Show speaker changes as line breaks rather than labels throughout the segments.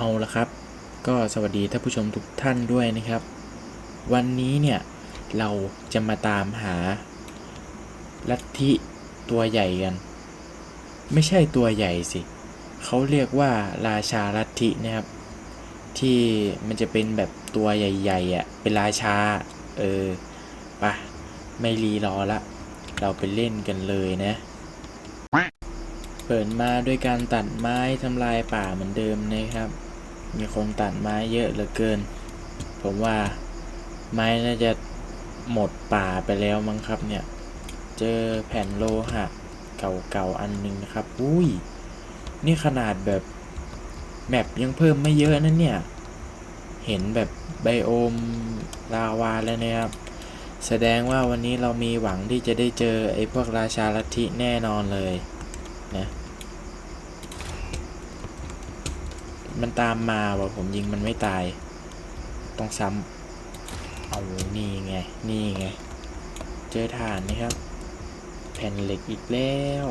เอาละครับ ก็สวัสดีท่านผู้ชมทุกท่านด้วยนะครับ วันนี้เนี่ยเราจะมาตามหาลัทธิตัวใหญ่กัน ไม่ใช่ตัวใหญ่สิเขาเรียกว่าราชาลัทธินะครับ ที่มันจะเป็นแบบตัวใหญ่ๆอะเป็นราชา เออปะไม่รีรอละ เราไปเล่นกันเลยนะเปิดมาด้วยการตัดไม้ทำลายป่าเหมือนเดิมนะครับ มีคนตัดไม้เยอะเหลือเกิน ผมว่าไม้น่าจะหมดป่าไปแล้วมั้งครับเนี่ย เจอแผ่นโลหะเก่าๆอันหนึงนะครับ อุ้ย นี่ขนาดแบบแมปยังเพิ่มไม่เยอะนั่นเนี่ย เห็นแบบไบโอมลาวาแล้วนะครับ แสดงว่าวันนี้เรามีหวังที่จะได้เจอไอ้พวกราชาลัทธิแน่นอนเลยนะ มันตามมาว่ะผมยิงมันไม่ตาย ต้องซ้ำเอานี่ไง นี่ไง เจอฐานนะครับ แผ่นเหล็กอีกแล้ว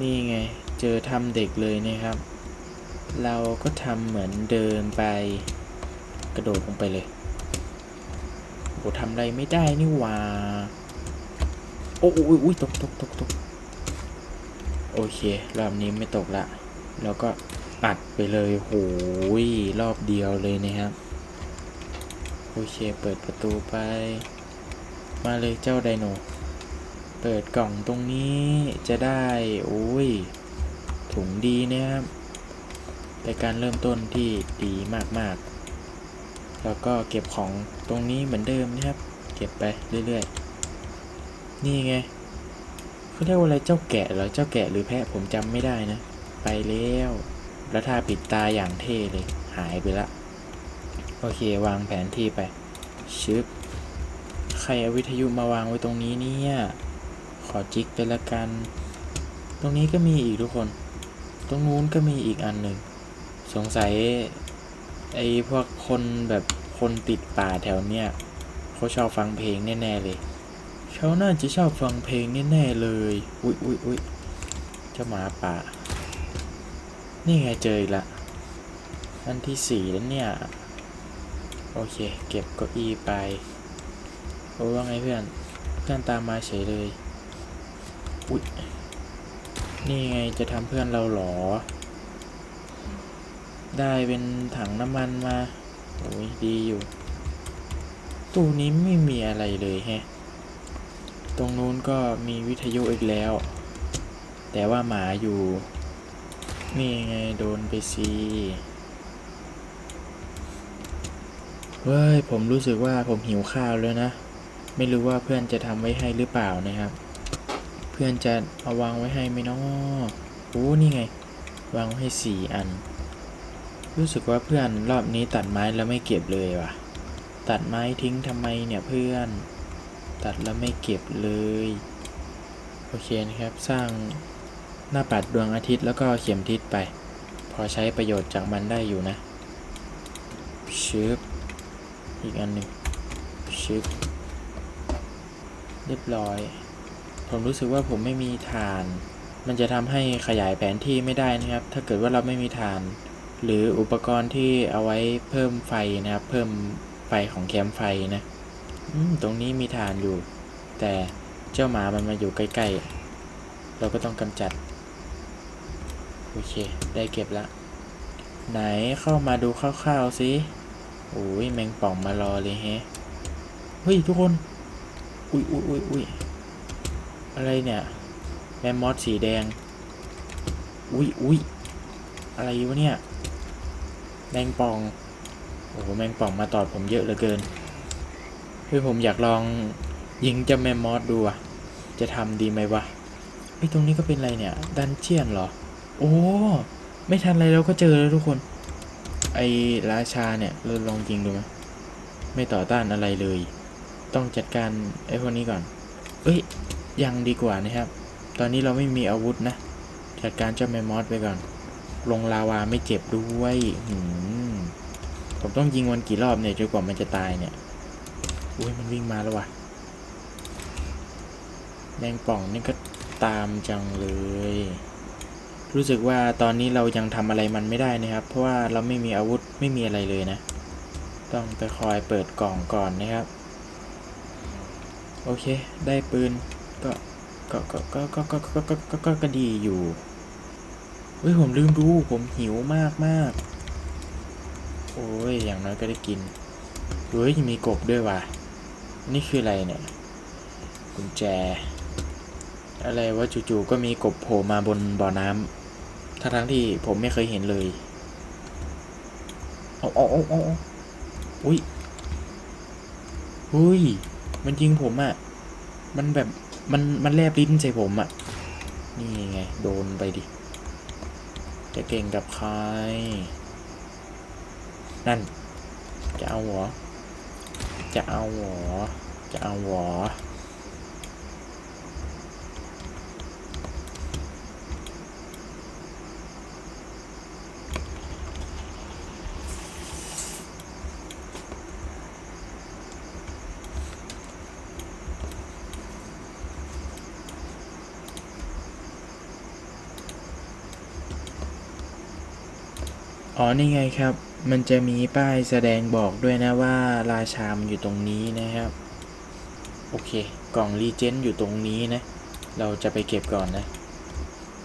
นี่ไง เจอทำเด็กเลยนะครับ เราก็ทำเหมือนเดินไป กระโดดลงไปเลยโหทำอะไรไม่ได้นี่ว่า โอ้โอ้ยอุ้ยตกตกตกตกโอเค รอบนี้ไม่ตกละ แล้วก็ อัดไปเลยโหยรอบเดียวเลยนะครับ โอเค เปิดประตูไป มาเลยเจ้าไดโน เปิดกล่องตรงนี้จะได้ โอ้ย ถุงดีนะครับเป็นการเริ่มต้นที่ดีมากๆ แล้วก็เก็บของตรงนี้เหมือนเดิมนะครับ เก็บไปเรื่อยๆ นี่ไงเขาเรียกว่าอะไรเจ้าแกะเหรอ เจ้าแกะหรือแพะผมจำไม่ได้นะ ไปแล้ว แล้วท่าปิดตาอย่างเท่เลย หายไปละ โอเควางแผนที่ไป ชึบ ใครเอาวิทยุมาวางไว้ตรงนี้เนี่ย ขอจิกไปละกัน ตรงนี้ก็มีอีกทุกคน ตรงนู้นก็มีอีกอันหนึ่ง สงสัย ไอ้พวกคนแบบคนติดป่าแถวเนี้ยเขาชอบฟังเพลงแน่ๆเลยเขาน่าจะชอบฟังเพลงแน่ๆเลย อุ๊ยอุ๊ยอุ๊ยเจ้าหมาป่า นี่ไงเจออีกละอันที่สี่แล้วเนี่ย โอเค เก็บเก้าอี้ไป โอ้ว่าไงเพื่อน เพื่อนตามมาเฉยเลย อุ๊ย นี่ไงจะทำเพื่อนเราหรอ ได้เป็นถังน้ำมันมา โอ้ย ดีอยู่ ตู้นี้ไม่มีอะไรเลยแฮะ ตรงนู้นก็มีวิทยุอีกแล้ว แต่ว่าหมาอยู่ นี่ไงโดนไปซีเฮ้ยผมรู้สึกว่าผมหิวข้าวแล้วนะ ไม่รู้ว่าเพื่อนจะทำไว้ให้หรือเปล่านะครับ เพื่อนจะเอาวางไว้ให้ไหมนาะโอ้นี่ไง วางไว้ให้สี่อัน รู้สึกว่าเพื่อนรอบนี้ตัดไม้แล้วไม่เก็บเลยว่ะ ตัดไม้ทิ้งทำไมเนี่ยเพื่อน ตัดแล้วไม่เก็บเลย โอเคนะครับ สร้าง หน้าปัดดวงอาทิตย์แล้วก็เข็มทิศไป พอใช้ประโยชน์จากมันได้อยู่นะชึบอีกอันหนึ่งชึบเรียบร้อย ผมรู้สึกว่าผมไม่มีฐาน มันจะทำให้ขยายแผนที่ไม่ได้นะครับ ถ้าเกิดว่าเราไม่มีฐาน หรืออุปกรณ์ที่เอาไว้เพิ่มไฟนะครับ เพิ่มไฟของแคมไฟนะตรงนี้มีฐานอยู่ แต่เจ้าหมามันมาอยู่ใกล้ๆ เราก็ต้องกำจัด โอเค ได้เก็บละ ไหนเข้ามาดูคร่าวๆสิโอ้ยแมงป่องมารอเลยแฮะ เฮ้ย ทุกคน อุ้ยอุ้ยอุ้ยอุ้ยอะไรเนี่ย แมมมอสสีแดง อุ้ยอุ้ยอะไรวะเนี่ย แมงป่อง โอ้โห แมงป่องมาตอดผมเยอะเหลือเกิน เฮ้ย ผมอยากลองยิงเจะแมมมอสดูอะจะทำดีไหมวะเฮ้ย ตรงนี้ก็เป็นอะไรเนี่ย ดันเจียนเหรอ โอ้ ไม่ทันอะไรเราก็เจอแล้วทุกคน ไอ้ราชาเนี่ย เราลองยิงดูไหมไม่ต่อต้านอะไรเลย ต้องจัดการไอ้พวกนี้ก่อน เอ้ย ยังดีกว่านะครับ ตอนนี้เราไม่มีอาวุธนะ จัดการเจ้าแมมมอสไปก่อน ลงลาวาไม่เจ็บด้วยหืมผมต้องยิงมันกี่รอบเนี่ยจนกว่ามันจะตายเนี่ย อุ้ยมันวิ่งมาแล้วว่ะแมงป่องนี่ก็ตามจังเลย รู้สึกว่าตอนนี้เรายังทำอะไรมันไม่ได้นะครับ เพราะว่าเราไม่มีอาวุธไม่มีอะไรเลยนะ ต้องไปคอยเปิดกล่องก่อนนะครับ โอเค ได้ปืนก็ก็ก็ก็ก็ก็ก็ก็ก็ก็ก็ดีอยู่เฮ้ยผมลืมดูผมหิวมากมากโอ้ยอย่างน้อยก็ได้กินเฮ้ยยังมีกบด้วยว่ะนี่คืออะไรเนี่ยกุญแจ อะไรว่าจู่ๆก็มีกบโผล่มาบนบ่อน้ำ ทั้งทั้งที่ผมไม่เคยเห็นเลยเอาเอาเอาอาเอาอุ้ยอุ้ย มันยิงผมอะ่ะ มันแบบ มัน มันแลบลิ้นใส่ผมอะ่ะ นี่ไง โดนไปดิ จะเก่งกับใคร นั่น จะเอาหรอ จะเอาหรอ จะเอาหรอ อ๋อ นี่ไงครับ มันจะมีป้ายแสดงบอกด้วยนะว่าราชามอยู่ตรงนี้นะครับ โอเค กล่องรีเจนต์อยู่ตรงนี้นะ เราจะไปเก็บก่อนนะ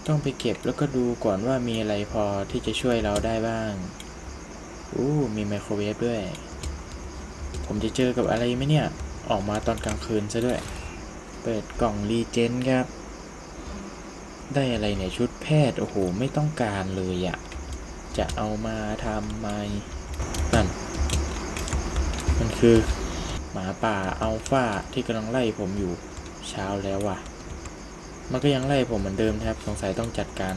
ต้องไปเก็บแล้วก็ดูก่อนว่ามีอะไรพอที่จะช่วยเราได้บ้าง อู้มีไมโครเวฟด้วย ผมจะเจอกับอะไรไหมเนี่ย ออกมาตอนกลางคืนซะด้วย เปิดกล่องรีเจนต์ครับ ได้อะไรเนี่ยชุดแพทย์ โอ้โห ไม่ต้องการเลยอะ จะเอามาทำไม นั่น มันคือ หมาป่าอัลฟาที่กำลังไล่ผมอยู่เช้าแล้วว่ะ มันก็ยังไล่ผมเหมือนเดิมนะครับ สงสัยต้องจัดการ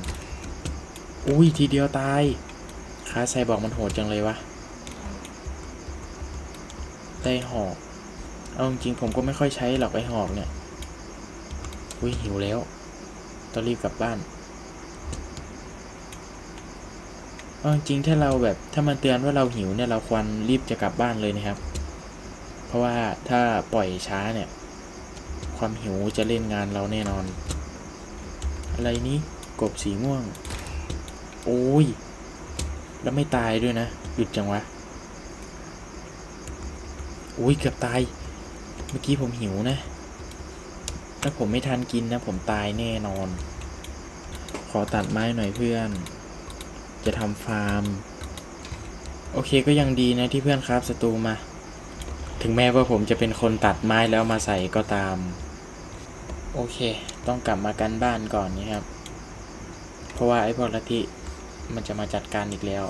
อุ้ยทีเดียวตาย คาไซบอกมันโหดจังเลยวะได้หอก เอาจริงผมก็ไม่ค่อยใช้หรอกไอหอกเนี่ย อุ้ยหิวแล้ว ต้องรีบกลับบ้าน เอาจริงถ้าเราแบบถ้ามันเตือนว่าเราหิวเนี่ยเราควรรีบจะกลับบ้านเลยนะครับ เพราะว่าถ้าปล่อยช้าเนี่ย ความหิวจะเล่นงานเราแน่นอน อะไรนี้กบสีม่วง โอ้ย แล้วไม่ตายด้วยนะ หยุดจังวะโอ้ยเกือบตาย เมื่อกี้ผมหิวนะ ถ้าผมไม่ทันกินนะ ผมตายแน่นอน ขอตัดไม้หน่อยเพื่อน จะทำฟาร์ม โอเคก็ยังดีนะที่เพื่อนครับศัตรูมา ถึงแม้ว่าผมจะเป็นคนตัดไม้แล้วมาใส่ก็ตาม โอเค ต้องกลับมากันบ้านก่อนนี่ครับ เพราะว่าไอ้พวกลัทธิมันจะมาจัดการอีกแล้ว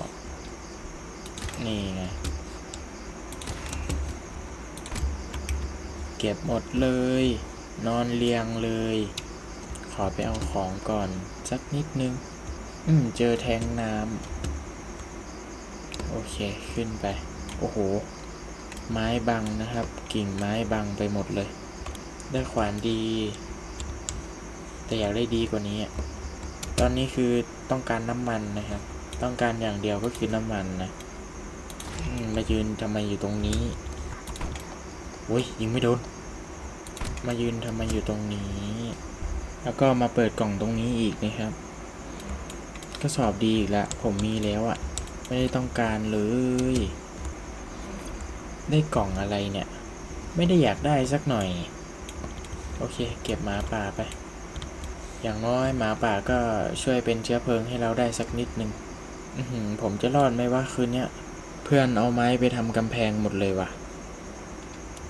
นี่ไงเก็บหมดเลย นอนเรียงเลย ขอไปเอาของก่อนสักนิดนึง อืม เจอแทงน้ำ โอเค ขึ้นไป โอ้โห ไม้บังนะครับ กิ่งไม้บังไปหมดเลย ได้ขวานดี แต่อยากได้ดีกว่านี้ ตอนนี้คือต้องการน้ำมันนะครับ ต้องการอย่างเดียวก็คือน้ำมันนะมมายืนทำไมอยู่ตรงนี้โอ้ยยิงไม่โดน มายืนทำไมอยู่ตรงนี้ แล้วก็มาเปิดกล่องตรงนี้อีกนะครับ ก็สอบดีอีกแล้วผมมีแล้วอะ่ะ ไม่ได้ต้องการเลย ได้กล่องอะไรเนี่ย ไม่ได้อยากได้สักหน่อย โอเค เก็บหมาป่าไป อย่างน้อยหมาป่าก็ช่วยเป็นเชื้อเพลิงให้เราได้สักนิดนึงผมจะรอดไหมว่าคืนเนี้ยเพื่อนเอาไม้ไปทำกำแพงหมดเลยว่ะ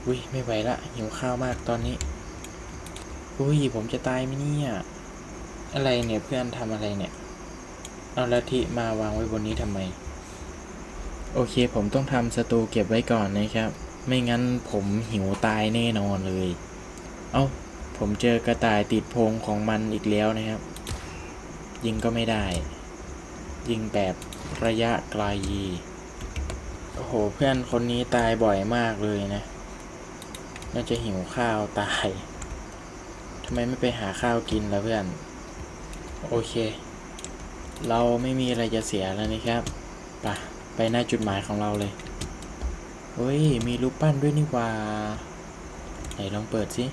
อุ้ยไม่ไหวละหิวข้าวมากตอนนี้อุ้ยผมจะตายไหมเนี่ย อะไรเนี่ยเพื่อนทำอะไรเนี่ย เอาลัทธิมาวางไว้บนนี้ทำไม โอเคผมต้องทำสตูเก็บไว้ก่อนนะครับ ไม่งั้นผมหิวตายแน่นอนเลย เอ้า ผมเจอกระต่ายติดพงของมันอีกแล้วนะครับ ยิงก็ไม่ได้ ยิงแบบระยะไกลโอ้โห เพื่อนคนนี้ตายบ่อยมากเลยนะ น่าจะหิวข้าวตายทำไมไม่ไปหาข้าวกินล่ะเพื่อน โอเค เราไม่มีอะไรจะเสียแล้วนะครับปะไปหน้าจุดหมายของเราเลย เฮ้ย มีรูปปั้นด้วยนี่ว่า ไหนลองเปิดสิ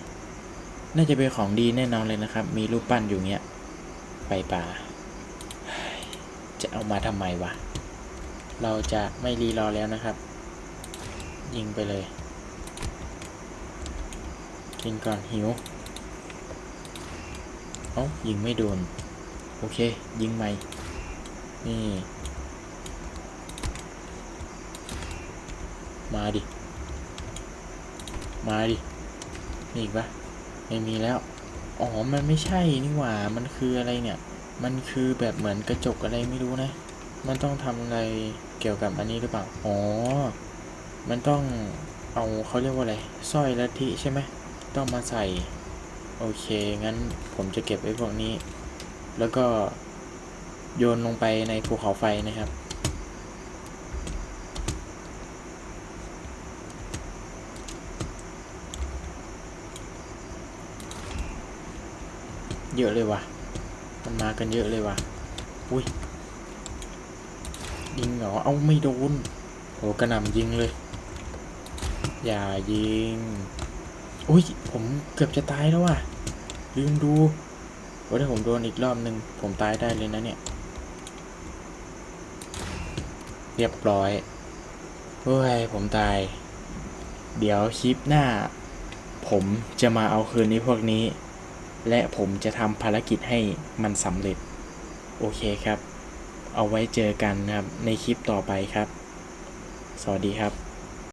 น่าจะเป็นของดีแน่นอนเลยนะครับ มีรูปปั้นอยู่เงี้ย ไปป่า จะเอามาทำไมวะ เราจะไม่รีรอแล้วนะครับ ยิงไปเลย กินก่อนหิว เอ้ายิงไม่โดน โอเค ยิงใหม่ นี่ มาดิ มาดิ มีอีกปะไม่มีแล้ว อ๋อ มันไม่ใช่นี่หว่า มันคืออะไรเนี่ย มันคือแบบเหมือนกระจกอะไรไม่รู้นะ มันต้องทำอะไรเกี่ยวกับอันนี้หรือเปล่า อ๋อ มันต้องเอาเขาเรียกว่าอะไรสร้อยลัทธิใช่ไหม ต้องมาใส่ โอเค งั้นผมจะเก็บไว้พวกนี้ แล้วก็ โยนลงไปในภูเขาไฟนะครับ เยอะเลยว่ะ มันมากันเยอะเลยว่ะ อุ้ยยิงเหรอ เอาไม่โดนโหกระหน่ำยิงเลย อย่ายิง อุ้ย ผมเกือบจะตายแล้วว่ะ ลืมดูว่าถ้าผมโดนอีกรอบหนึ่งผมตายได้เลยนะเนี่ย เรียบร้อยเฮ้ยผมตาย เดี๋ยวคลิปหน้า ผมจะมาเอาคืนนี้พวกนี้ และผมจะทำภารกิจให้มันสำเร็จ โอเคครับ เอาไว้เจอกันครับในคลิปต่อไปครับ สวัสดีครับ